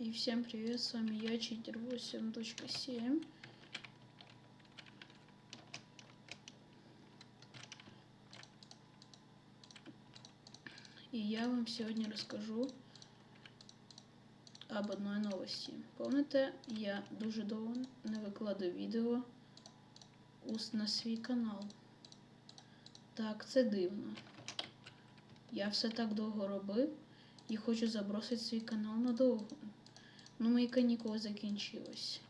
И всем привет, с вами я, Читер 8.7. И я вам сегодня расскажу об одной новості. Помните, я дуже довго не викладаю відео на свій канал. Так, це дивно. Я все так довго робив і хочу забросити свій канал надовго. Ну, мої канікули закінчились.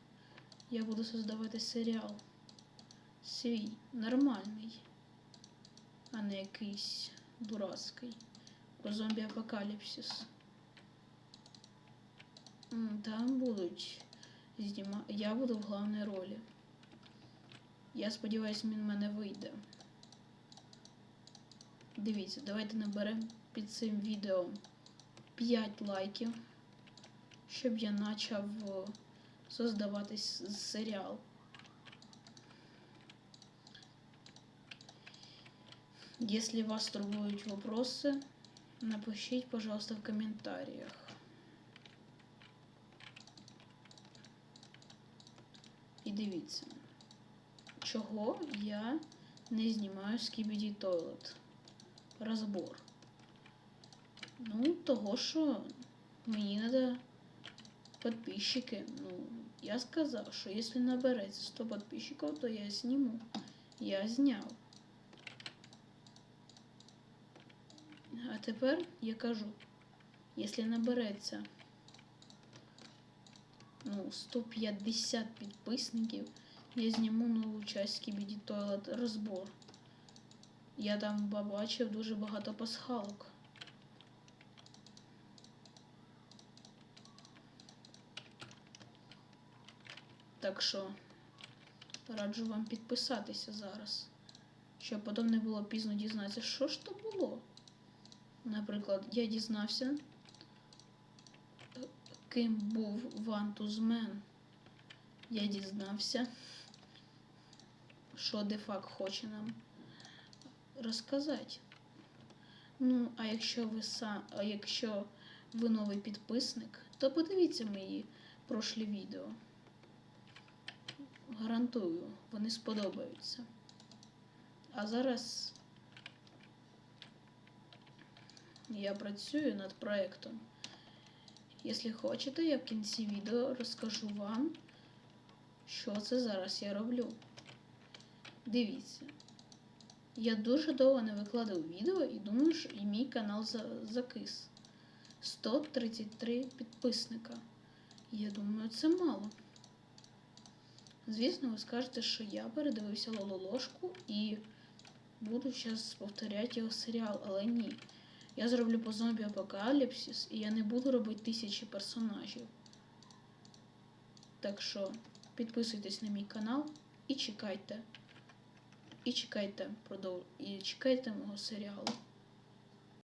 Я буду создавати серіал. Свій, нормальний, а не якийсь дурацький. Про зомбі-апокаліпсис. Там будуть зніма... Я буду в головній ролі. Я сподіваюся, він в мене вийде. Дивіться, давайте наберемо під цим відео 5 лайків, щоб я почав е, создавати с- серіал. Если вас турбуют вопросы, напишіть, пожалуйста, в комментариях. І дивіться, чого я не знімаю Skibidi Toilet розбор. Ну, того, що мені треба подписчики. Ну, я сказав, що якщо набереться 100 подписчиков, то я зніму. Я зняв. А тепер я кажу, якщо набереться ну, 150 підписників, я зніму нову часть Skibidi Toilet розбор. Я там побачив дуже багато пасхалок. Так що раджу вам підписатися зараз, щоб потім не було пізно дізнатися, що ж то було. Наприклад, я дізнався, ким був Вантузмен. Я дізнався, що Дефак хоче нам розказати. Ну, а якщо ви сам, а якщо ви новий підписник, то подивіться мої прошлі відео. Гарантую, вони сподобаються. А зараз я працюю над проєктом. Якщо хочете, я в кінці відео розкажу вам, що це зараз я роблю. Дивіться. Я дуже довго не викладав відео і думаю, що і мій канал закис. 133 підписника. Я думаю, це мало. Звісно, ви скажете, що я передивився Лололошку і буду зараз повторяти його серіал, але ні. Я зроблю по зомбі апокаліпсис і я не буду робити тисячі персонажів. Так що підписуйтесь на мій канал і чекайте. І чекайте продов... і чекайте мого серіалу.